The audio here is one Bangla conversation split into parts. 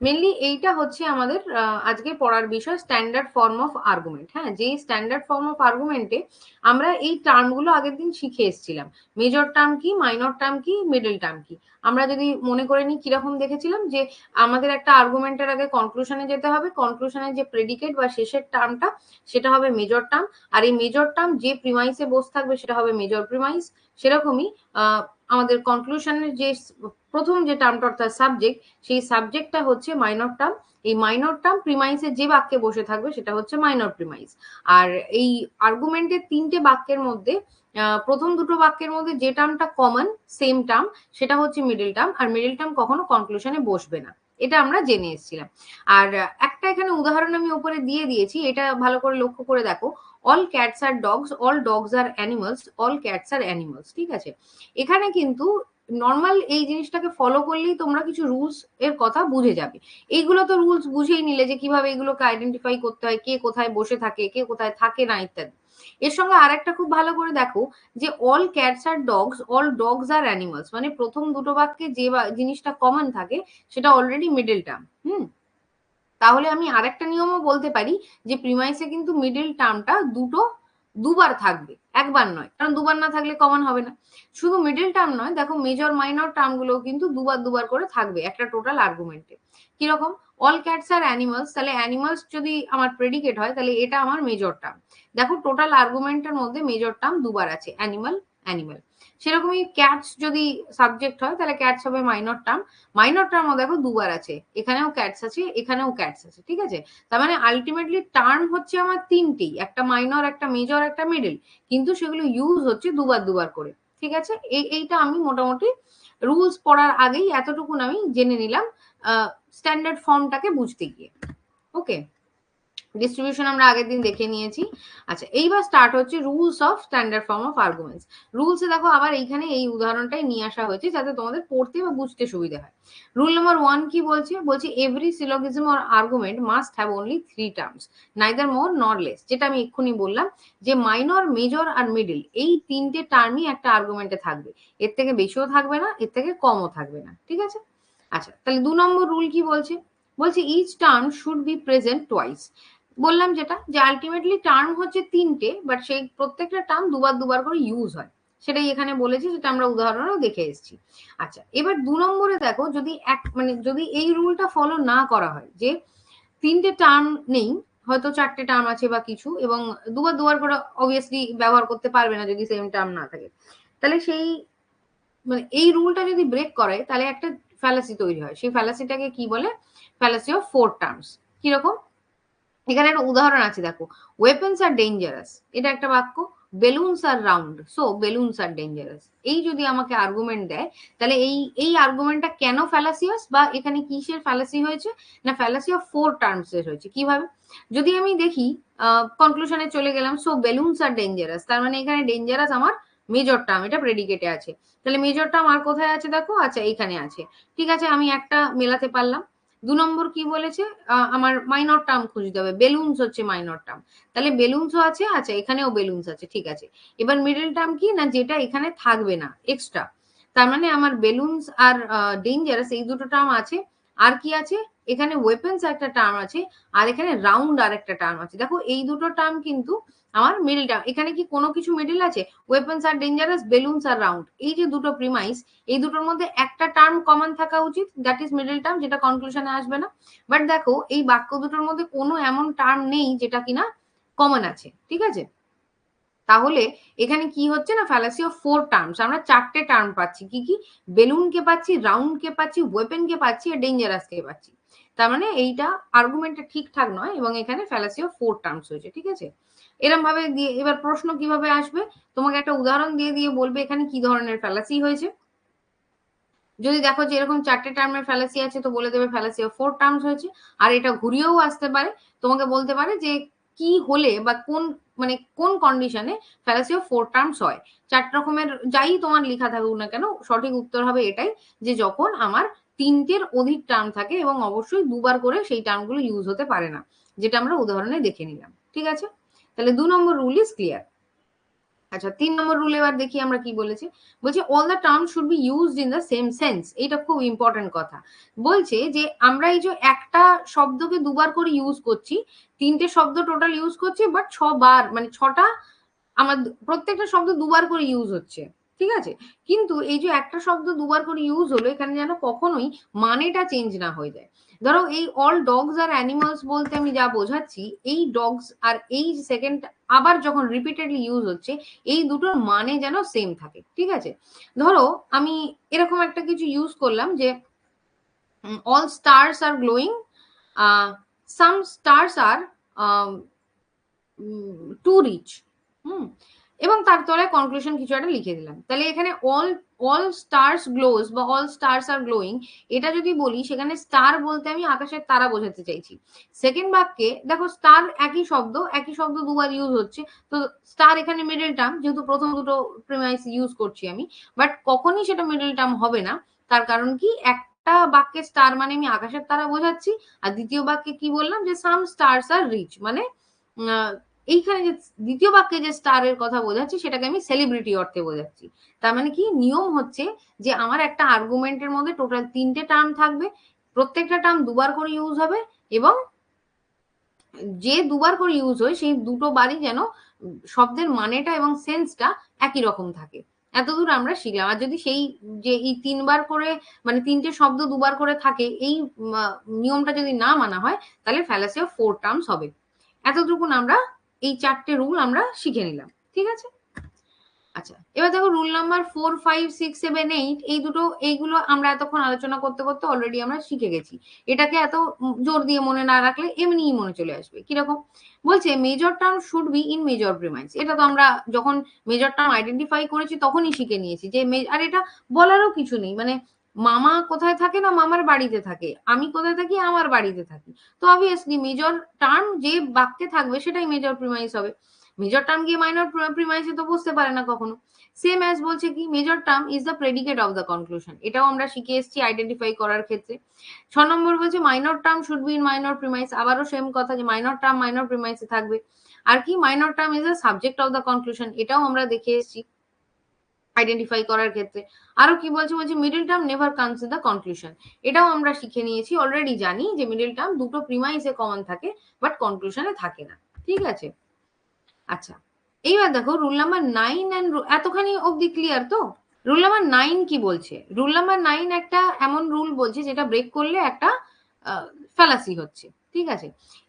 মেনলি এইটা হচ্ছে আমাদের আজকে পড়ার বিষয় স্ট্যান্ডার্ড ফর্ম অফ আর্গুমেন্ট হ্যাঁ? যেই স্ট্যান্ডার্ড ফর্ম অফ আর্গুমেন্টে আমরা এই টার্মগুলো আগের দিন শিখে এসেছিলাম। মেজর টার্ম কি মাইনর টার্ম কি মিডল টার্ম কি? আমরা যদি মনে করে নিই কীরকম দেখেছিলাম যে আমাদের একটা আর্গুমেন্টের আগে কনক্লুশনে যেতে হবে কনক্লুশনের যে প্রেডিকেট বা শেষের টার্মটা সেটা হবে মেজর টার্ম আর এই মেজর টার্ম যে প্রিমাইসে বসে থাকবে সেটা হবে মেজর প্রিমাইস সেরকমই আমাদের কনক্লুশনের যে প্রথম যে টার্মটা অর্থাৎ সাবজেক্ট সেই সাবজেক্টটা হচ্ছে মাইনর টার্ম এই মাইনর টার্ম প্রিমাইসে যে বাক্যে বসে থাকবে সেটা হচ্ছে মাইনর প্রিমাইস আর এই আর্গুমেন্টের তিনটে বাক্যের মধ্যে প্রথম দুটো বাক্যের মধ্যে যে টার্মটা কমন সেম টার্ম সেটা হচ্ছে মিডল টার্ম আর মিডল টার্ম কখনো কনক্লুশনে বসবে না। এটা আমরা জেনে এসেছিলাম। আর একটা এখানে উদাহরণ আমি উপরে দিয়ে দিয়েছি, এটা ভালো করে লক্ষ্য করে দেখো। All cats are dogs all dogs are animals all cats are animals ঠিক আছে? এখানে কিন্তু নর্মাল এই জিনিসটাকে ফলো করলেই তোমরা কিছু রুলস এর কথা বুঝে যাবে। এইগুলো তো রুলস বুঝেই নিলে যে কীভাবে এগুলোকে আইডেন্টিফাই করতে হয়, কে কোথায় বসে থাকে, কে কোথায় থাকে না, ইত্যাদি। এর সঙ্গে আর একটা খুব ভালো করে দেখো যে all cats are dogs all dogs are animals মানে প্রথম দুটো বাক্যে যে জিনিসটা কমন থাকে, সেটা অলরেডি মিডল টার্ম হুম? তাহলে আমি আরেকটা নিয়মও বলতে পারি যে প্রিমাইসে কিন্তু মিডল টার্মটা দুটো, দুবার থাকবে, একবার নয়। কারণ দুবার না থাকলে কমন হবে না। শুধু মিডিল টার্ম নয়, দেখো মেজর মাইনর টার্মগুলো কিন্তু দুবার দুবার করে থাকবে একটা টোটাল আর্গুমেন্টে কীরকম? অল ক্যাটস আর অ্যানিমালস তাহলে অ্যানিমালস যদি আমার প্রেডিকেট হয়, তাহলে এটা আমার মেজর টার্ম দেখো টোটাল আর্গুমেন্টের মধ্যে মেজর টার্ম দুবার আছে অ্যানিমাল অ্যানিমাল সেরকমই ক্যাটস যদি সাবজেক্ট হয়, তাহলে ক্যাটস হবে মাইনর টার্ম মাইনর টার্মও দেখো দুবার আছে। এখানেও ক্যাটস আছে, এখানেও ক্যাটস আছে, ঠিক আছে? তার মানে আলটিমেটলি টার্ম হচ্ছে আমার তিনটি একটা মাইনর একটা মেজর একটা মিডল কিন্তু সেগুলো ইউজ হচ্ছে দুবার দুবার করে, ঠিক আছে? এই, এইটা আমি মোটামুটি রুলস পড়ার আগেই এতটুকুন আমি জেনে নিলাম স্ট্যান্ডার্ড ফর্মটাকে বুঝতে গিয়ে। ওকে ডিস্ট্রিবিউশন আমরা আগের দিন দেখে নিয়েছি। আচ্ছা এইবার স্টার্ট হচ্ছে rules of standard form of arguments রুলসে দেখো আবার এইখানে এই উদাহরণটাই নিয়ে আসা হয়েছে যাতে তোমাদের পড়তে বা বুঝতে সুবিধা হয়। রুল নাম্বার ওয়ান কি বলছে? বলছে every syllogism or argument must have only three terms neither more nor less যেটা আমি এক্ষুনি বললাম যে মাইনর মেজর আর মিডিল এই তিনটে টার্মই একটা আর্গুমেন্টে থাকবে। এর থেকে বেশিও থাকবে না, এর থেকে কমও থাকবে না, ঠিক আছে? আচ্ছা তাহলে দু নম্বর রুল কি বলছে? বলছে each term should be present twice বললাম যেটা, যে আলটিমেটলি টার্ম হচ্ছে তিনটে বাট সেই প্রত্যেকটা টার্ম দুবার দুবার করে ইউজ হয়। সেটাই এখানে বলেছি যেটা আমরা উদাহরণও দেখে এসেছি। আচ্ছা এবার দু নম্বরে দেখো, যদি এক মানে যদি এই রুলটা ফলো না করা হয়, যে তিনটে টার্ম নেই, হয়তো চারটে টার্ম আছে বা কিছু, এবং দুবার দুবার করে অবভিয়াসলি ব্যবহার করতে পারবে না যদি সেম টার্ম না থাকে, তাহলে সেই মানে এই রুলটা যদি ব্রেক করে, তাহলে একটা ফ্যালাসি তৈরি হয়। সেই ফ্যালাসিটাকে কি বলে? ফ্যালাসি অফ ফোর টার্মস কীরকম? এখানে একটা উদাহরণ আছে, দেখো। ওয়েপন্স আর ডেঞ্জারাস এটা একটা বাক্য। Balloons are round so balloons are dangerous এই যদি আমাকে আর্গুমেন্ট দেয়, তাহলে এই এই আর্গুমেন্টটা কেন ফ্যালাসিয়াস বা এখানে কিসের ফ্যালাসি হয়েছে? না ফ্যালাসি অফ ফোর টার্মস এর হয়েছে। কীভাবে? যদি আমি দেখি কনক্লুশনে চলে গেলাম সো বেলুনস আর ডেঞ্জারাস তার মানে এখানে ডেঞ্জারাস আমার মেজর টার্ম এটা প্রেডিকেটে আছে। তাহলে মেজর টার্ম আর কোথায় আছে, দেখো? আচ্ছা এখানে আছে। ঠিক আছে, আমি একটা মেলাতে পারলাম। দু নম্বর কি বলেছে? আমার মাইনর টার্ম খুঁজতে হবে। বেলুনস হচ্ছে মাইনর টার্ম তাহলে বেলুনসও আছে আচ্ছা এখানেও বেলুনস আছে, ঠিক আছে। এবার মিডল টার্ম কি? না, যেটা এখানে থাকবে না এক্সট্রা তার মানে আমার বেলুনস আর ডেঞ্জারাস এই দুটো টার্ম আছে। আর কি আছে? এখানে ওয়েপেন্স একটা টার্ম আছে, আর এখানে রাউন্ড আর একটা টার্ম আছে। দেখো, এই দুটো টার্ম কিন্তু আমার মিডল টার্ম এখানে কি কোনো কিছু মিডিল আছে? Weapons are dangerous balloons are round এই যে দুটো প্রিমাইস এই দুটোর মধ্যে একটা টার্ম কমন থাকা উচিত দ্যাট ইজ মিডিল টার্ম যেটা কনক্লুশনে আসবে না। বাট দেখো, এই বাক্য দুটোর মধ্যে কোনো এমন টার্ম নেই যেটা কিনা কমন আছে, ঠিক আছে? তাহলে এখানে কি হচ্ছে না ফ্যালাসি অফ ফোর টার্মস আমরা চারটে টার্ম পাচ্ছি। কি কি? বেলুন কে পাচ্ছি রাউন্ড কে পাচ্ছি ওয়েপেন কে পাচ্ছি, আর ডেঞ্জারাস কে পাচ্ছি। তার মানে এইটা আর্গুমেন্টটা ঠিকঠাক নয় এবং এখানে ফ্যালাসি অফ ফোর টার্মস হয়েছে, ঠিক আছে? এরম ভাবে দিয়ে, এবার প্রশ্ন কীভাবে আসবে? তোমাকে একটা উদাহরণ দিয়ে দিয়ে বলবে এখানে কি ধরনের ফ্যালাসি হয়েছে। যদি দেখো যে এরকম চারটে টার্মের ফ্যালাসি আছে, তো বলে দেবে ফ্যালাসি অফ ফোর টার্মস হয়েছে। আর এটা ঘুরিয়েও আসতে পারে। তোমাকে বলতে পারে যে কি হলে বা কোন মানে কোন কন্ডিশনে ফ্যালাসি অফ ফোর টার্মস হয়। চার রকমের, যাই তোমার লেখা থাকুক না কেন, সঠিক উত্তর হবে এটাই যে যখন আমার তিনটের অধিক টার্ম থাকে এবং অবশ্যই দুবার করে সেই টার্মগুলো ইউজ হতে পারে না, যেটা আমরা উদাহরণে দেখে নিলাম, ঠিক আছে? তাহলে দু নম্বর রুল ইজ ক্লিয়ার আচ্ছা তিন নম্বর রুল এবার দেখি আমরা কি বলেছি। বলছে all the term should be used in the same sense এটা খুব ইম্পর্টেন্ট কথা। বলছে যে, আমরা এই যে একটা শব্দকে দুবার করে ইউজ করছি, তিনটে শব্দ টোটাল ইউজ করছি বাট ছবার মানে ছটা, আমার প্রত্যেকটা শব্দ দুবার করে ইউজ হচ্ছে। ঠিক আছে? কিন্তু এই যে একটা শব্দ দুবার করে ইউজ হলো, এখানে যেন কখনোই মানেটা চেঞ্জ না হয়ে যায়। ধরো এই অল ডগস আর অ্যানিমালস বলতে আমি যা বোঝাচ্ছি, এই ডগস আর এই সেকেন্ড আবার যখন রিপিটেডলি ইউজ হচ্ছে, এই দুটোর মানে যেন সেম থাকে, ঠিক আছে? ধরো আমি এরকম একটা কিছু ইউজ করলাম যে all stars are glowing some stars are to reach hmm? এবং তার তলায় কনক্লুশন কিছু একটা লিখে দিলাম। তাহলে এখানে অল অল স্টার্স গ্লোজ বা অল স্টার্স আর গ্লোয়িং এটা যদি বলি, সেখানে স্টার বলতে আমি আকাশের তারা বোঝাতে চাইছি। সেকেন্ড বাক্যে, দেখো স্টার একই শব্দ একই শব্দ দুবার ইউজ হচ্ছে। তো স্টার এখানে মিডল টার্ম যেহেতু প্রথম দুটো প্রিমাইস ইউজ করছি আমি বাট কখনই সেটা মিডল টার্ম হবে না। তার কারণ কি? একটা বাক্যে স্টার মানে আমি আকাশের তারা বোঝাচ্ছি, আর দ্বিতীয় বাক্যে কি বললাম? যে সাম স্টার্স আর রিচ মানে এইখানে যে দ্বিতীয় বাক্যে যে স্টারের কথা বোঝাচ্ছি, সেটাকে আমি সেলিব্রিটি অর্থে বোঝাচ্ছি। তার মানে কি? নিয়ম হচ্ছে যে আমার একটা আর্গুমেন্টের মধ্যে টোটাল তিনটে টার্ম থাকবে, প্রত্যেকটা টার্ম দুবার করে ইউজ হবে এবং যে দুবার করে ইউজ হয়, সেই দুটো বারই যেন শব্দের মানেটা এবং সেন্সটা একই রকম থাকে। এতদূর আমরা শিখলাম। আর যদি সেই যে এই তিনবার করে মানে তিনটে শব্দ দুবার করে থাকে, এই নিয়মটা যদি না মানা হয়, তাহলে ফ্যালাসি অফ ফোর টার্মস হবে। এতটুকুন আমরা এই চারটে রুল আমরা শিখে নিলাম, ঠিক আছে? আচ্ছা এবার দেখো rule number four five six seven eight এই দুটো, এইগুলো আমরা এতক্ষণ আলোচনা করতে করতে অলরেডি আমরা শিখে গেছি। এটাকে এত জোর দিয়ে মনে না রাখলে এমনিই মনে চলে আসবে। কীরকম? বলছে major term should be in major premise এটা তো আমরা যখন মেজর টার্ম আইডেন্টিফাই করেছি, তখনই শিখে নিয়েছি যে আর এটা বলারও কিছু নেই। মানে মামা কোথায় থাকে না মামার বাড়িতে থাকে? আমি কোথায় থাকি? আমার বাড়িতে থাকি। তো অবভিয়াসলি মেজর টার্ম যে বাক্যে থাকবে সেটাই মেজর প্রিমাইস হবে। মেজর টার্ম গিয়ে মাইনর প্রিমাইসে তো বুঝতে পারে না কখনো। সেম অ্যাজ বলছে কি major term is the predicate of the conclusion এটাও আমরা শিখে এসেছি আইডেন্টিফাই করার ক্ষেত্রে। ছ নম্বর বলছে minor term should be in minor premise আবারও সেম কথা যে মাইনর টার্ম মাইনর প্রিমাইসে থাকবে। আর কি minor term is the subject of the conclusion এটাও আমরা দেখে এসেছি। আইডেন্টিফাই করার ক্ষেত্রে। আরও কি বলছে? বলছে middle term never comes in the conclusion এটাও আমরা শিখে নিয়েছি অলরেডি জানি যে মিডল টার্ম দুটো প্রিমাইসে কমন থাকে বাট কনক্লুশনে থাকে না। ঠিক আছে? আচ্ছা এইবার দেখো রুল নাম্বার নাইন অ্যান্ড এতখানি অবধি ক্লিয়ার তো? রুল নাম্বার নাইন কি বলছে? রুল নাম্বার নাইন একটা এমন রুল বলছে, যেটা ব্রেক করলে একটা ফ্যালাসি হচ্ছে। ঠিক আছে?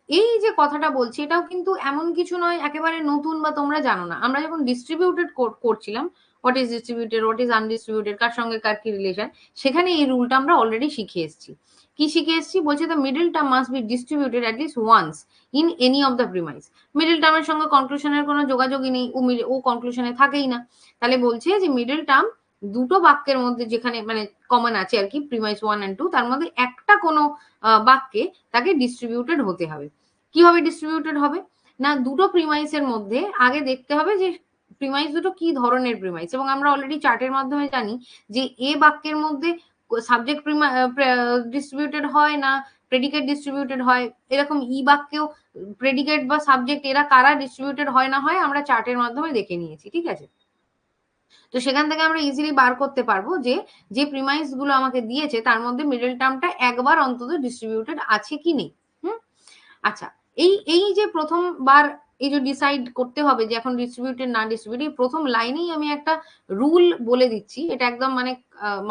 এই যে কথাটা বলছি, এটাও কিন্তু এমন কিছু নয়, একেবারে নতুন বা তোমরা জানো না। আমরা যখন ডিস্ট্রিবিউটেড করছিলাম what is distributed what is undistributed কার সঙ্গে কার কি রিলেশন সেখানে এই রুলটা আমরা অলরেডি শিখে এসেছি। কি শিখে এসেছি? বলছে the middle term must be distributed at least once in any of the premise middle টার্মের সঙ্গে কনক্লুশনের কোনো যোগাযোগই নেই, ও ও কনক্লুশনে থাকেই না। তাহলে বলছে যে মিডল টার্ম দুটো বাক্যের মধ্যে যেখানে মানে কমন আছে আর কি প্রিমাইস ওয়ান অ্যান্ড টু তার মধ্যে একটা কোনো বাক্যে তাকে ডিস্ট্রিবিউটেড হতে হবে। কীভাবে ডিস্ট্রিবিউটেড হবে? না, দুটো প্রিমাইসের মধ্যে আগে দেখতে হবে যে প্রিমাইস দুটো কি ধরনের প্রিমাইস এবং আমরা অলরেডি চার্টের মাধ্যমে জানি যে এ বাক্যের মধ্যে সাবজেক্ট ডিস্ট্রিবিউটেড হয় না প্রেডিকেট ডিস্ট্রিবিউটেড হয়? এরকম ই বাক্যেও প্রেডিকেট বা সাবজেক্ট এরা কারা ডিস্ট্রিবিউটেড হয় না হয় আমরা চার্টের মাধ্যমে দেখে নিয়েছি, ঠিক আছে? তো সেখান থেকে আমরা ইজিলি বার করতে পারব যে যে প্রিমাইসগুলো আমাকে দিয়েছে, তার মধ্যে মিডল টার্মটা একবার অন্তত ডিস্ট্রিবিউটেড আছে কি নেই, হুম? আচ্ছা এই এই যে প্রথমবার এই যে ডিসাইড করতে হবে যে এখন ডিস্ট্রিবিউটেড না ডিস্ট্রিবিউটেড প্রথম লাইনেই আমি একটা রুল বলে দিচ্ছি। এটা একদম মানে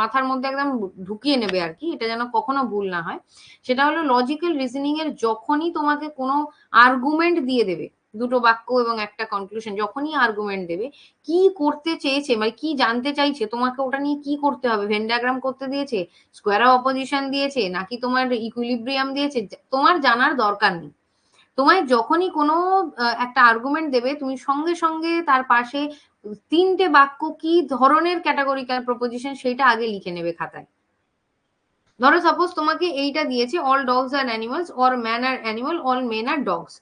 মাথার মধ্যে একদম ঢুকিয়ে নেবে আর কি, এটা যেন কখনো ভুল না হয়। সেটা হলো লজিক্যাল রিজনিং এর যখনই তোমাকে কোনো আর্গুমেন্ট দিয়ে দেবে, দুটো বাক্য এবং একটা কনক্লুশন যখনই আর্গুমেন্ট দেবে, কি করতে চেয়েছে মানে কি জানতে চাইছে, তোমাকে ওটা নিয়ে কি করতে হবে? ভেন্ডাগ্রাম করতে দিয়েছে স্কোয়ার অপোজিশন দিয়েছে, নাকি তোমার ইকুইলিব্রিয়াম দিয়েছে, তোমার জানার দরকার নেই। তোমায় যখনই কোনো একটা আর্গুমেন্ট দেবে, তুমি সঙ্গে সঙ্গে তার পাশে তিনটে বাক্য কি ধরনের ক্যাটাগরিক্যাল প্রপোজিশন সেটা আগে লিখে নেবে খাতায়। ধরো সাপোজ তোমাকে এইটা দিয়েছে all dogs are animals or man are animal all men are dogs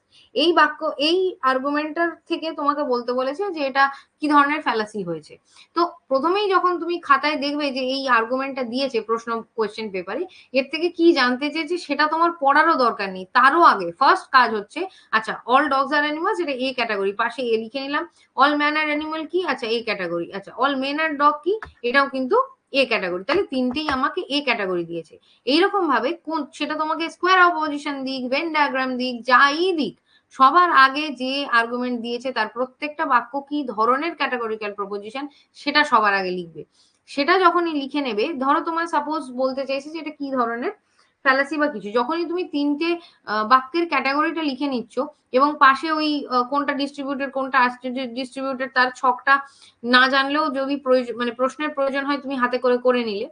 এই বাক্য, এই আর্গুমেন্টার থেকে তোমাকে বলতে বলেছে যে এটা কি ধরনের ফ্যালাসি হয়েছে। তো প্রথমেই যখন তুমি খাতায় দেখবে যে এই আর্গুমেন্টটা দিয়েছে প্রশ্ন কোয়েশ্চেন পেপারে এর থেকে কি জানতে চেয়েছে সেটা তোমার পড়ারও দরকার নেই। তারও আগে ফার্স্ট কাজ হচ্ছে আচ্ছা অল ডগস আর অ্যানিমালস এটা এ ক্যাটাগরি পাশে এ লিখে নিলাম অল ম্যান আর অ্যানিমাল কি? আচ্ছা এ ক্যাটাগরি আচ্ছা অল মেন আর ডগ কি? এটাও কিন্তু এ ক্যাটাগরি তাহলে তিনটেই আমাকে এ ক্যাটাগরি দিয়েছে। এইরকম ভাবে কোন, সেটা তোমাকে স্কোয়ার অপোজিশন দিক ভেন ডায়াগ্রাম দিক, যাই দিক সবার আগে যে আর্গুমেন্ট দিয়েছে, তার প্রত্যেকটা বাক্য কি ধরনের ক্যাটাগরিক্যাল প্রপোজিশন সেটা সবার আগে লিখবে। সেটা যখনই লিখে নেবে, ধরো তোমার সাপোজ বলতে চাইছে যে এটা কি ধরনের ফ্যালাসি বা কিছু, যখনই তুমি তিনটে বাক্যের ক্যাটাগরিটা লিখে নিচ্ছ এবং পাশে ওই কোনটা ডিস্ট্রিবিউটেড কোনটা ডিস্ট্রিবিউটেড তার ছকটা না জানলেও যদি প্রয়োজন মানে প্রশ্নের প্রয়োজন হয়, তুমি হাতে করে করে নিলে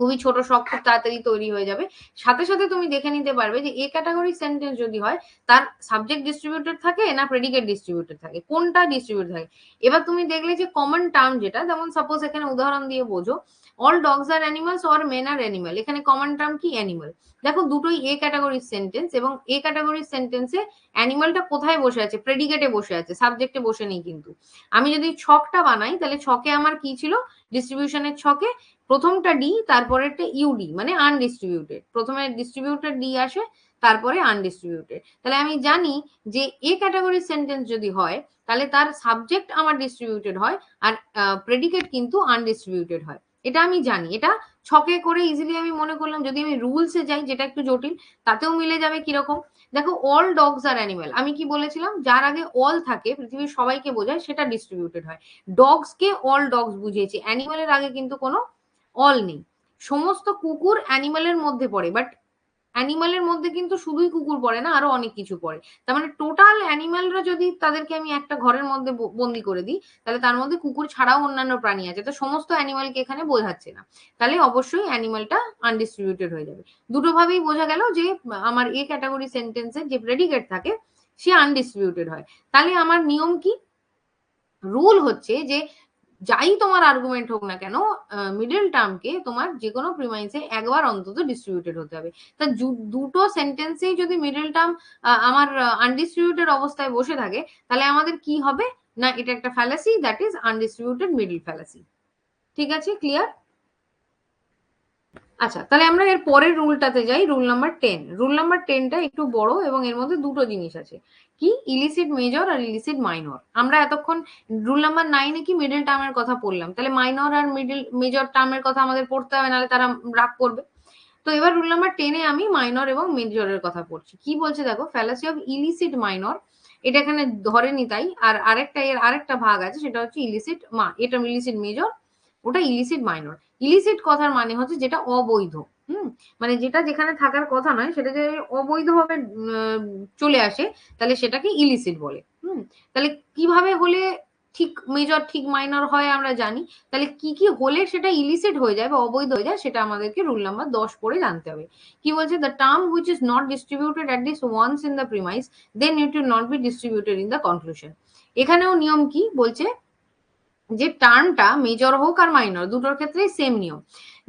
খুবই ছোট শখ খুব তাড়াতাড়ি তৈরি হয়ে যাবে। সাথে সাথে তুমি দেখে নিতে পারবে যে, এ ক্যাটাগরি সেন্টেন্স যদি হয়, তার সাবজেক্ট ডিস্ট্রিবিউটেড থাকে না প্রেডিকেট ডিস্ট্রিবিউটেড থাকে? কোনটা ডিস্ট্রিবিউটেড থাকে? এবার তুমি দেখলে যে কমন টার্ম যেটা, যেমন সাপোজ এখানে উদাহরণ দিয়ে বোঝো all dogs are animals or men are animal এখানে কমন টার্ম কি? অ্যানিমাল দেখো দুটোই এ ক্যাটাগরির সেন্টেন্স এবং এ ক্যাটাগরির সেন্টেন্সে অ্যানিমালটা কোথায় বসে আছে? প্রেডিকেটে বসে আছে সাবজেক্টে বসে নেই কিন্তু। আমি যদি ছকটা বানাই, তাহলে ছকে আমার কি ছিল? ডিস্ট্রিবিউশনের ছকে প্রথমটা ডি তারপরেরটা ইউডি মানে আনডিস্ট্রিবিউটেড প্রথমে ডিস্ট্রিবিউটেড ডি আসে, তারপরে আনডিস্ট্রিবিউটেড তাহলে আমি জানি যে এ ক্যাটাগরির সেন্টেন্স যদি হয়, তাহলে তার সাবজেক্ট আমার ডিস্ট্রিবিউটেড হয়, আর প্রেডিকেট কিন্তু আনডিস্ট্রিবিউটেড হয়। এটা আমি জানি। এটা ছকে করে ইজিলি আমি মনে করলাম, যদি আমি রুলসে যাই, যেটা একটু জটিল, তাতেও মিলে যাবে কীরকম? দেখো অল ডগস আর অ্যানিমেল আমি কি বলেছিলাম? যার আগে অল থাকে, পৃথিবীর সবাইকে বোঝায়, সেটা ডিস্ট্রিবিউটেড হয়। ডগসকে অল ডগস বুঝিয়েছি। অ্যানিমেলের আগে কিন্তু কোনো অল নেই। সমস্ত কুকুর অ্যানিমেলের মধ্যে পড়ে বাট অ্যানিমালের মধ্যে কিন্তু শুধুই কুকুর পড়ে না, আরও অনেক কিছু পড়ে। তার মানে টোটাল অ্যানিমালরা যদি তাদেরকে আমি একটা ঘরের মধ্যে বন্দি করে দিই, তাহলে তার মধ্যে কুকুর ছাড়াও অন্যান্য প্রাণী আছে। তো সমস্ত অ্যানিমালকে এখানে বোঝাচ্ছে না। তাহলে অবশ্যই অ্যানিমালটা আনডিস্ট্রিবিউটেড হয়ে যাবে। দুটো ভাবেই বোঝা গেল যে, আমার এ ক্যাটাগরি সেন্টেন্সের যে প্রেডিকেট থাকে, সে আনডিস্ট্রিবিউটেড হয়। তাহলে আমার নিয়ম কি? রুল হচ্ছে যে যাই তোমার আর্গুমেন্ট হোক না কেন মিডল টার্মকে তোমার যে কোনো প্রিমাইসে একবার অন্তত ডিস্ট্রিবিউটেড হতে হবে। তা দুটো সেন্টেন্সেই যদি মিডল টার্ম আমার আনডিস্ট্রিবিউটেড অবস্থায় বসে থাকে, তাহলে আমাদের কি হবে? না, এটা একটা fallacy that is undistributed middle fallacy ঠিক আছে? ক্লিয়ার আচ্ছা তাহলে আমরা এর পরের রুলটাতে যাই rule number ten rule number টেনটা একটু বড় এবং এর মধ্যে দুটো জিনিস আছে। কি? ইলিসিড মেজর আর ইলিসিড মাইনর আমরা এতক্ষণ রুল নাম্বার নাইনে কি মিডল টার্মের কথা পড়লাম? তাহলে মাইনর আর মিডল মেজর টার্মের কথা আমাদের পড়তে হবে, নাহলে তারা রাগ করবে। তো এবার রুল নাম্বার টেনে আমি মাইনর এবং মেজরের কথা পড়ছি। কি বলছে দেখো? ফ্যালাসি অফ ইলিসিড মাইনর এটা এখানে ধরেনি তাই। আর আরেকটা এর আরেকটা ভাগ আছে, সেটা হচ্ছে ইলিসিড মা, এটা ইলিসিড মেজর ওটা ইলিসিড মাইনর ইলিসিড কথার মানে হচ্ছে যেটা অবৈধ। হুম? মানে যেটা যেখানে থাকার কথা নয়, সেটা যে অবৈধভাবে চলে আসে, তাহলে সেটাকে ইলিসিড বলে। হুম? তাহলে কীভাবে হলে ঠিক মেজর ঠিক মাইনর হয় আমরা জানি। তাহলে কি কি হলে সেটা ইলিসিড হয়ে যায় বা অবৈধ হয়ে যায়, সেটা আমাদেরকে রুল নাম্বার দশ পড়ে জানতে হবে। কি বলছে? The term which is not distributed at least once in the premise then it will not be distributed in the conclusion এখানেও নিয়ম কি? বলছে যে টার্মটা মেজর হোক আর মাইনর দুটোর ক্ষেত্রে সেম নিয়ম।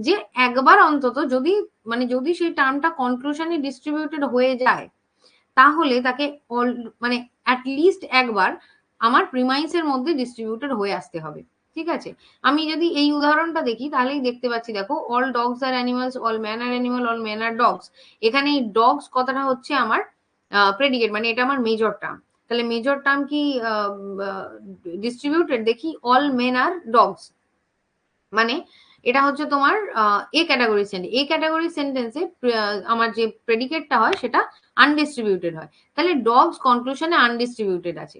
যে একবার অন্তত যদি মানে যদি সেই টার্মটা কনক্লুশনে ডিস্ট্রিবিউটেড হয়ে যায়, তাহলে তাকে মানে অ্যাটলিস্ট একবার আমার প্রিমাইসের মধ্যে ডিস্ট্রিবিউটেড হয়ে আসতে হবে। ঠিক আছে? আমি যদি এই উদাহরণটা দেখি, তাহলেই দেখতে পাচ্ছি, দেখো all dogs are animals all man are animal all man are dogs এখানে এই ডগস কথাটা হচ্ছে আমার প্রেডিকেট মানে এটা আমার মেজর টার্ম তাহলে মেজর টার্ম কি ডিস্ট্রিবিউটেড দেখি অল মেন আর ডগস মানে এটা হচ্ছে তোমার A category sentence A category সেন্টেন্সে আমার যে প্রেডিকেটটা হয়, সেটা আনডিস্ট্রিবিউটেড হয়। তাহলে ডগস কনক্লুশনে আনডিস্ট্রিবিউটেড আছে।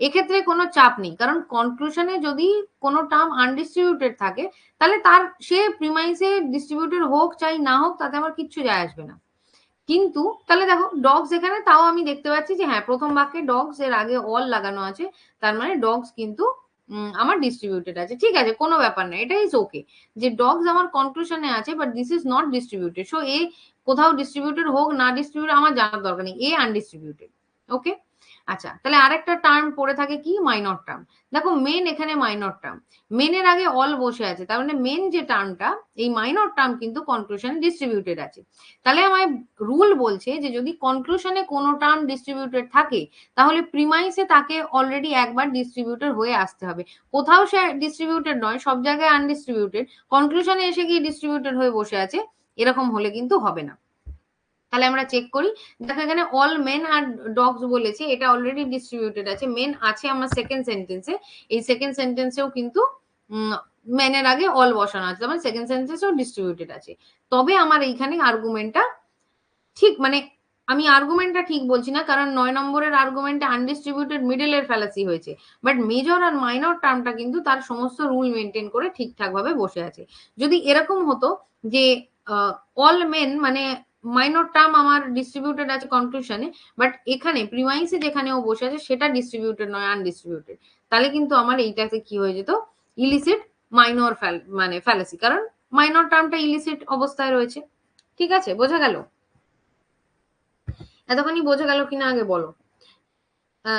এক্ষেত্রে কোনো চাপ নেই, কারণ কনক্লুশনে যদি কোনো টার্ম আনডিস্ট্রিবিউটেড থাকে, তাহলে তার, সে প্রিমাইসে ডিস্ট্রিবিউটেড হোক, চাই না হোক, তাতে আমার কিচ্ছু যায় আসবে না। কিন্তু তাহলে দেখো ডগস এখানে তাও আমি দেখতে পাচ্ছি যে হ্যাঁ প্রথম বাক্যে ডগস এর আগে অল লাগানো আছে, তার মানে ডগস কিন্তু আমার ডিস্ট্রিবিউটেড আছে। ঠিক আছে, কোনো ব্যাপার না, এটা ইজ ওকে যে ডগস আমার কনক্লুশনে আছে but this is not distributed so এ কোথাও ডিস্ট্রিবিউটেড হোক, না ডিস্ট্রিবিউটেড আমার জানার দরকার নেই, এ আনডিস্ট্রিবিউটেড ওকে আচ্ছা তাহলে আরেকটা টার্ম পড়ে থাকে কি? মাইনর টার্ম দেখো মেন এখানে মাইনর টার্ম মেনের আগে অল বসে আছে, তার মানে মেন যে টার্মটা এই মাইনর টার্ম কিন্তু কনক্লুশনে ডিস্ট্রিবিউটেড আছে। তাহলে আমায় রুল বলছে যে যদি কনক্লুশনে কোনো টার্ম ডিস্ট্রিবিউটেড থাকে, তাহলে প্রিমাইসে তাকে অলরেডি একবার ডিস্ট্রিবিউটেড হয়ে আসতে হবে। কোথাও সে ডিস্ট্রিবিউটেড নয়, সব জায়গায় আনডিস্ট্রিবিউটেড কনক্লুশনে এসে গিয়ে ডিস্ট্রিবিউটেড হয়ে বসে আছে, এরকম হলে কিন্তু হবে না। তাহলে আমরা চেক করি। দেখো এখানে অল মেন আর ডগস বলেছে, এটা অলরেডি ডিস্ট্রিবিউটেড আছে। মেন আছে আমার সেকেন্ড সেন্টেন্সে এই সেকেন্ড সেন্টেন্সেও কিন্তু মেনের আগে অল বসানো আছে। মানে সেকেন্ড সেন্টেন্সেও ডিস্ট্রিবিউটেড আছে। তবে আমার এইখানে আর্গুমেন্টটা ঠিক মানে আমি আর্গুমেন্টটা ঠিক বলছি না, কারণ নয় নম্বরের আর্গুমেন্টে আনডিস্ট্রিবিউটেড মিডলের ফ্যালাসি হয়েছে। বাট মেজর আর মাইনর টার্মটা কিন্তু তার সমস্ত রুল মেনটেন করে ঠিকঠাক ভাবে বসে আছে। যদি এরকম হতো যে অল মেন মানে মাইনর টার্ম আমার ডিস্ট্রিবিউটেড আছে কনক্লুশনে বাট এখানে প্রিমাইসে যেখানে ও বসে আছে সেটা ডিস্ট্রিবিউটেড নয় আনডিস্ট্রিবিউটেড তাহলে কিন্তু আমার এইটাতে কি হয়ে যেত? ইলিসিট মাইনর মানে ফ্যালাসি কারণ মাইনর টার্মটা ইলিসিট অবস্থায় রয়েছে। ঠিক আছে? বোঝা গেল? এতখানি বোঝা গেল কিনা আগে বলো।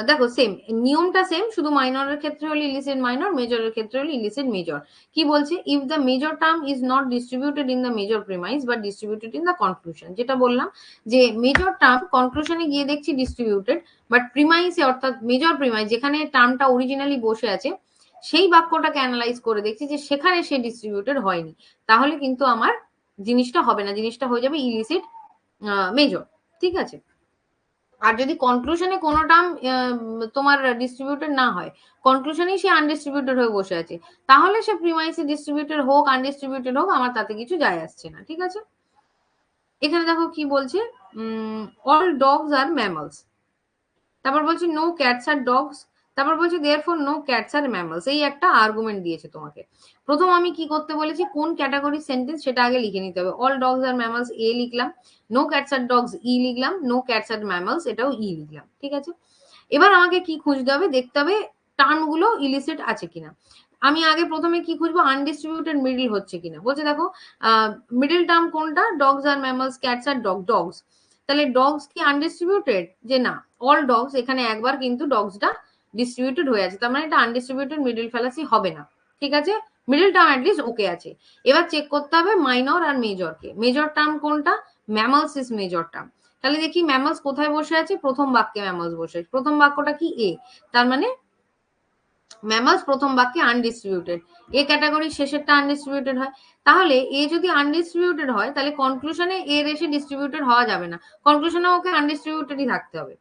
দেখো সেম নিয়মটা সেম শুধু মাইনরের ক্ষেত্রে হলে ইলিসিড মাইনর মেজরের ক্ষেত্রে হলে ইলিসিড মেজর কি বলছে? If the major term is not distributed in the major premise বা ডিস্ট্রিবিউটেড ইন দ্য কনক্লুশন যেটা বললাম যে মেজর টার্ম কনক্লুশনে গিয়ে দেখছি ডিস্ট্রিবিউটেড বাট প্রিমাইসে অর্থাৎ মেজর প্রিমাইস যেখানে টার্মটা অরিজিনালি বসে আছে, সেই বাক্যটাকে অ্যানালাইজ করে দেখছি যে, সেখানে সে ডিস্ট্রিবিউটেড হয়নি। তাহলে কিন্তু আমার জিনিসটা হবে না, জিনিসটা হয়ে যাবে ইলিসিড মেজর ঠিক আছে? আর যদি কনক্লুশনে কোনো টার্ম তোমার ডিস্ট্রিবিউটেড না হয় কনক্লুশনেই সে আনডিস্ট্রিবিউটেড হয়ে বসে আছে, তাহলে সে প্রিমাইসে ডিস্ট্রিবিউটেড হোক আনডিস্ট্রিবিউটেড হোক, আমার তাতে কিছু যায় আসছে না, ঠিক আছে? এখানে দেখো কি বলছে অল ডগস আর ম্যামলস তারপর বলছে নো ক্যাটস আর ডগস তারপর বলছে therefore no cats are mammals এই একটা আর্গুমেন্ট দিয়েছে তোমাকে। প্রথম আমি কি করতে বলেছি, কোন ক্যাটাগরি সেন্টেন্স সেটা আগে লিখে নিতে হবে। All dogs are mammals A লিখলাম। No cats are dogs E লিখলাম। নো ক্যাটস আর ম্যামলস এটাও ই লিখলাম। ঠিক আছে? এবার আমাকে কি খুঁজতে হবে? দেখতে হবে টার্মগুলো ইলিসেট আছে কিনা। আমি আগে প্রথমে কি খুঁজবো? আনডিস্ট্রিবিউটেড মিডল হচ্ছে কিনা। বলছে, দেখো মিডল টার্ম কোনটা? Dogs are mammals cats are dog dogs তাহলে ডগস কি আনডিস্ট্রিবিউটেড যে না অল ডগস এখানে একবার কিন্তু ডগসটা ডিস্ট্রিবিউটেড হয়ে আছে, তার মানে এটা আনডিস্ট্রিবিউটেড মিডল ফ্যালাসি হবে না, ঠিক আছে? মিডল টার্ম অ্যাটলিস্ট ওকে আছে। এবার চেক করতে হবে মাইনর আর মেজরকে মেজর টার্ম কোনটা? ম্যামলস ইজ মেজর টার্ম তাহলে দেখি ম্যামলস কোথায় বসে আছে? প্রথম বাক্যে ম্যামলস বসে আছে। প্রথম বাক্যটা কি? এ তার মানে ম্যামলস প্রথম বাক্যে আনডিস্ট্রিবিউটেড এ ক্যাটাগরি শেষেরটা আনডিস্ট্রিবিউটেড হয়। তাহলে এ যদি আনডিস্ট্রিবিউটেড হয়, তাহলে কনক্লুশনে এর এসে ডিস্ট্রিবিউটেড হওয়া যাবে না। কনক্লুশনে ওকে আনডিস্ট্রিবিউটেডই থাকতে হবে।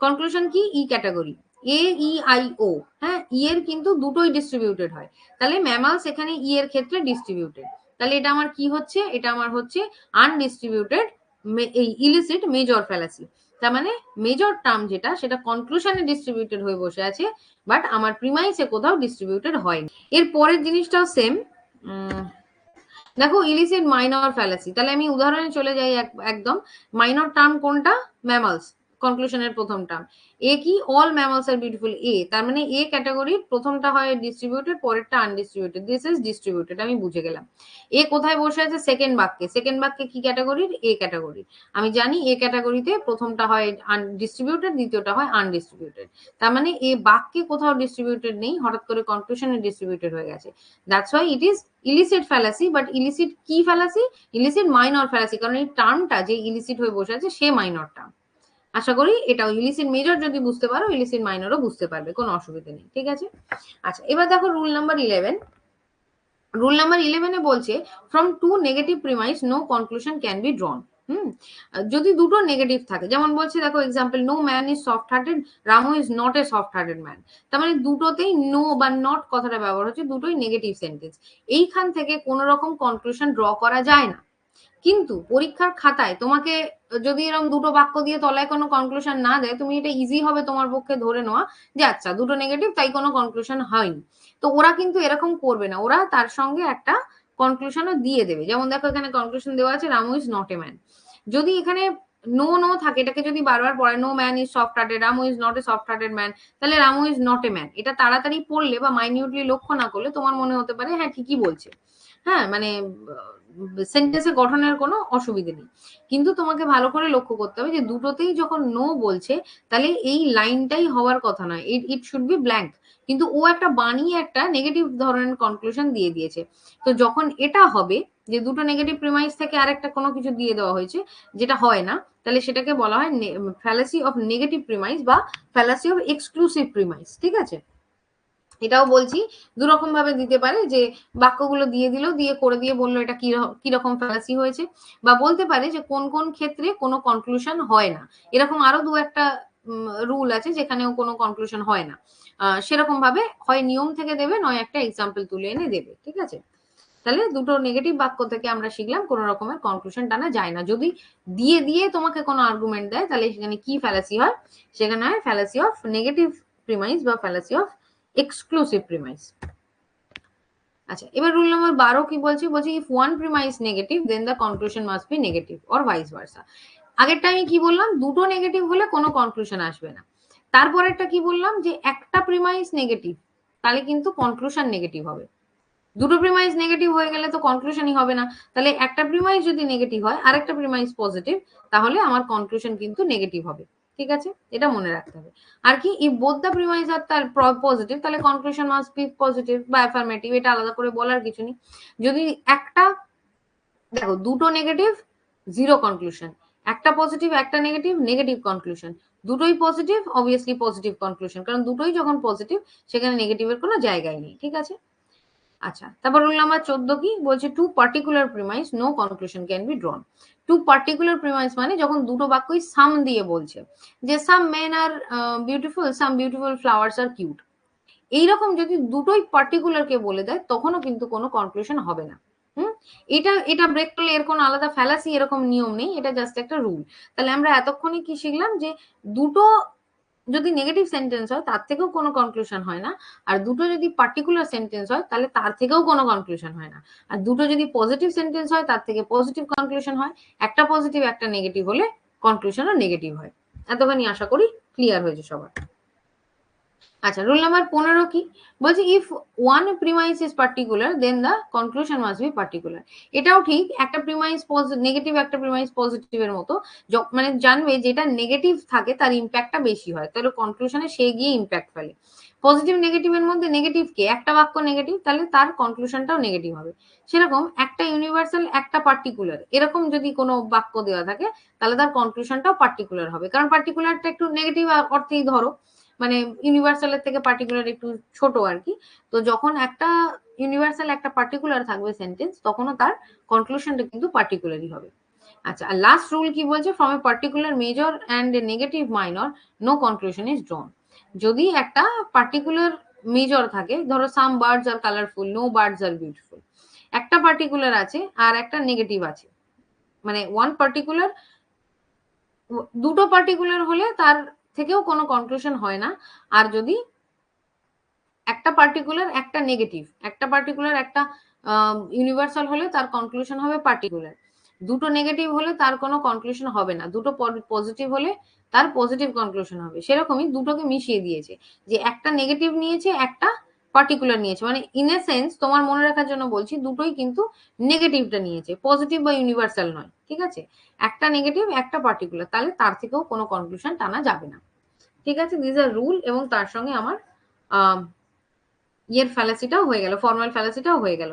কনক্লুশন কি? ই ক্যাটাগরি এ ও হ্যাঁ ই এর কিন্তু দুটোই ডিস্ট্রিবিউটেড হয়। তাহলে ম্যামালস এখানে ই এর ক্ষেত্রে ডিস্ট্রিবিউটেড তাহলে এটা আমার কি হচ্ছে? এটা আমার হচ্ছে আনডিস্ট্রিবিউটেড এই ইলিসিট মেজর ফ্যালাসি তার মানে মেজর টার্ম যেটা, সেটা কনক্লুশনে ডিস্ট্রিবিউটেড হয়ে বসে আছে বাট আমার প্রিমাইসে কোথাও ডিস্ট্রিবিউটেড হয়নি। এর পরের জিনিসটাও সেম দেখো ইলিসিট মাইনর ফ্যালাসি তাহলে আমি উদাহরণে চলে যাই একদম। মাইনর টার্ম কোনটা? ম্যামালস কনক্লুশনের প্রথম টার্ম এ কি? All mammals are beautiful A তার মানে এ ক্যাটাগরির প্রথমটা হয় ডিস্ট্রিবিউটেড পরেরটা আনডিস্ট্রিবিউটেড দিস ইজ ডিস্ট্রিবিউটেড আমি বুঝে গেলাম। এ কোথায় বসে আছে? সেকেন্ড বাক্যে। সেকেন্ড বাক্যে কি ক্যাটাগরির এ ক্যাটাগরি আমি জানি এ ক্যাটাগরিতে প্রথমটা হয় ডিস্ট্রিবিউটেড দ্বিতীয়টা হয় আনডিস্ট্রিবিউটেড তার মানে এ বাক্যে কোথাও ডিস্ট্রিবিউটেড নেই, হঠাৎ করে কনক্লুশনে ডিস্ট্রিবিউটেড হয়ে গেছে। That's why it is illicit fallacy but illicit কি ফ্যালাসি ইলিসিট মাইনর ফ্যালাসি কারণ এই টার্মটা যে ইলিসিট হয়ে বসে আছে, সে মাইনর টার্ম আশা করি এটাও ইলিসিন মেজর যদি বুঝতে পারো ইলিসিন মাইনরও বুঝতে পারবে, কোনো অসুবিধা নেই, ঠিক আছে? আচ্ছা এবার দেখো rule number eleven rule number ইলেভেনে বলছে from two negative premise no conclusion can be drawn hmm? যদি দুটো নেগেটিভ থাকে, যেমন বলছে, দেখো example no man is soft hearted Ramu is not a soft hearted man তার মানে দুটোতেই নো বা নট কথাটা ব্যবহার হচ্ছে, দুটোই নেগেটিভ সেন্টেন্স এইখান থেকে কোনো রকম কনক্লুশন ড্র করা যায় না। কিন্তু পরীক্ষার খাতায় তোমাকে যদি এরকম দুটো বাক্য দিয়ে তলায় কোনো কনক্লুশন না দেয়, তুমি এটা ইজি হবে তোমার পক্ষে ধরে নেওয়া যে আচ্ছা দুটো নেগেটিভ তাই কোনো কনক্লুশন হয়নি। তো ওরা কিন্তু এরকম করবে না। ওরা তার সঙ্গে একটা কনক্লুশনও দিয়ে দেবে। যেমন দেখো এখানে কনক্লুশন দেওয়া আছে Ramu is not a man যদি এখানে নো নো থাকে, এটাকে যদি বারবার পড়ে no man is soft hearted Ramu is not a soft hearted man তাহলে Ramu is not a man এটা তাড়াতাড়ি পড়লে বা মাইনিউটলি লক্ষ্য না করলে তোমার মনে হতে পারে হ্যাঁ ঠিকই বলছে। হ্যাঁ মানে সেন্টেন্সে গঠনের কোনো অসুবিধে নেই। কিন্তু তোমাকে ভালো করে লক্ষ্য করতে হবে যে দুটোতেই যখন নো বলছে, তাহলে এই লাইনটাই হওয়ার কথা নয়। It it should be blank কিন্তু ও একটা বানিয়ে একটা নেগেটিভ ধরনের কনক্লুশন দিয়ে দিয়েছে। তো যখন এটা হবে, যে দুটো নেগেটিভ প্রিমাইস থেকে আরেকটা কোনো কিছু দিয়ে দেওয়া হয়েছে, যেটা হয় না, তাহলে সেটাকে বলা হয় ফ্যালাসি অফ নেগেটিভ প্রিমাইস বা ফ্যালাসি অফ এক্সক্লুসিভ প্রিমাইস ঠিক আছে? এটাও বলছি দুরকম ভাবে দিতে পারে যে বাক্যগুলো দিয়ে দিল, দিয়ে করে দিয়ে বলল এটা কি কীরকম ফ্যালাসি হয়েছে বা বলতে পারে যে কোন কোন ক্ষেত্রে কোনো কনক্লুশন হয় না। এরকম আরও দু একটা রুল আছে যেখানেও কোনো কনক্লুশন হয় না। সেরকম ভাবে হয় নিয়ম থেকে দেবে, নয় একটা এক্সাম্পল তুলে এনে দেবে, ঠিক আছে? তাহলে দুটো নেগেটিভ বাক্য থেকে আমরা শিখলাম, কোন রকমের কনক্লুশন টানা যায় না। যদি দিয়ে দিয়ে তোমাকে কোনো আর্গুমেন্ট দেয়, তাহলে সেখানে কি ফ্যালাসি হয়? সেখানে হয় ফ্যালাসি অফ নেগেটিভ প্রিমাইস বা ফ্যালাসি অফ এক্সক্লুসিভ প্রিমাইস আচ্ছা এবার রুল নাম্বার বারো কি বলছি? বলছি if one premise negative then the conclusion must be negative or vice versa আগেরটা আমি কি বললাম? দুটো নেগেটিভ হলে কোনো কনক্লুশন আসবে না। তারপরেরটা কি বললাম? যে একটা প্রিমাইস নেগেটিভ তাহলে কিন্তু কনক্লুশন নেগেটিভ হবে। দুটো প্রিমাইস নেগেটিভ হয়ে গেলে তো কনক্লুশনই হবে না। তাহলে একটা প্রিমাইস যদি নেগেটিভ হয়, আরেকটা প্রিমাইস পজিটিভ তাহলে আমার কনক্লুশন কিন্তু নেগেটিভ হবে। ঠিক আছে? এটা মনে রাখতে হবে। আর কি if both the premise are তার পজিটিভ তাহলে কনক্লুশন মাস্ট বি পজিটিভ বা অ্যাফার্মেটিভ এটা আলাদা করে বলার কিছু নেই। যদি একটা, দেখো, দুটো নেগেটিভ জিরো কনক্লুশন একটা পজিটিভ একটা নেগেটিভ নেগেটিভ কনক্লুশন দুটোই পজিটিভ অবভিয়াসলি পজিটিভ কনক্লুশন কারণ দুটোই যখন পজিটিভ সেখানে নেগেটিভের কোনো জায়গায় নেই, ঠিক আছে? আচ্ছা তারপর রুল নাম্বার চোদ্দ কি? বলছে two particular premise no conclusion can be drawn two particular premise মানে যখন দুটো বাক্যই সাম দিয়ে বলছে, যে some men are beautiful some beautiful flowers are cute এইরকম যদি দুটোই পার্টিকুলারকে বলে দেয়, তখনও কিন্তু কোনো কনক্লুশন হবে না। হুম? এটা এটা ব্রেক করলে এর কোনো আলাদা ফ্যালাসি এরকম নিয়ম নেই, এটা জাস্ট একটা রুল তাহলে আমরা এতক্ষণে কি শিখলাম যে দুটো যদি নেগেটিভ সেন্টেন্স হয়, তার থেকেও কোনো কনক্লুশন হয় না। আর দুটো যদি পার্টিকুলার সেন্টেন্স হয়, তাহলে তার থেকেও কোনো কনক্লুশন হয় না। আর দুটো যদি পজিটিভ সেন্টেন্স হয়, তার থেকে পজিটিভ কনক্লুশন হয়। একটা পজিটিভ একটা নেগেটিভ হলে কনক্লুশনও নেগেটিভ হয়। এতখানি আশা করি ক্লিয়ার হয়েছে সবার। আচ্ছা রুল নাম্বার পনেরো কি? বলছে if one premise is particular then the conclusion must be particular এটাও ঠিক, একটা প্রিমাইস নেগেটিভ একটা প্রিমাইস পজিটিভের মতো মানে জানবে যেটা নেগেটিভ থাকে, তার ইম্প্যাক্টটা বেশি হয়, তাহলে কনক্লুশনে সে গিয়ে ইম্প্যাক্ট ফেলে। পজিটিভ নেগেটিভের মধ্যে নেগেটিভ কে? একটা বাক্য নেগেটিভ তাহলে তার কনক্লুশনটাও নেগেটিভ হবে। সেরকম একটা ইউনিভার্সাল একটা পার্টিকুলার এরকম যদি কোনো বাক্য দেওয়া থাকে, তাহলে তার কনক্লুশনটাও পার্টিকুলার হবে। কারণ পার্টিকুলারটা একটু নেগেটিভ অর্থেই ধরো। মানে ইউনিভার্সালের থেকে পার্টিকুলার একটু ছোট আর কি। তো যখন একটা ইউনিভার্সাল একটা পার্টিকুলার থাকবে সেন্টেন্স তখনও তার কনক্লুশনটা কিন্তু পার্টিকুলারই হবে। আচ্ছা আর লাস্ট রুল কি বলছে? From a particular major and a negative minor no conclusion is drawn যদি একটা পার্টিকুলার মেজর থাকে, ধরো some birds are colourful no birds are beautiful একটা পার্টিকুলার আছে আর একটা নেগেটিভ আছে। মানে ওয়ান পার্টিকুলার দুটো পার্টিকুলার হলে তার থেকেও কোনো কনক্লুশন হয় না। আর যদি একটা পার্টিকুলার একটা নেগেটিভ একটা পার্টিকুলার একটা ইউনিভার্সাল হলে তার কনক্লুশন হবে পার্টিকুলার দুটো নেগেটিভ হলে তার কোনো কনক্লুশন হবে না। দুটো পজিটিভ হলে তার পজিটিভ কনক্লুশন হবে। সেরকমই দুটোকে মিশিয়ে দিয়েছে। যে একটা নেগেটিভ নিয়েছে, একটা পার্টিকুলার নিয়েছে। মানে ইন এ সেন্স তোমার মনে রাখার জন্য বলছি, দুটোই কিন্তু নেগেটিভটা নিয়েছে। পজিটিভ বা ইউনিভার্সাল নয়। ঠিক আছে? একটা নেগেটিভ একটা পার্টিকুলার তাহলে তার থেকেও কোনো কনক্লুশন টানা যাবে না। ঠিক আছে দিস আর রুল এবং তার সঙ্গে আমার ইয়ের ফ্যালাসিটাও হয়ে গেল ফর্মাল ফ্যালাসিটাও হয়ে গেল।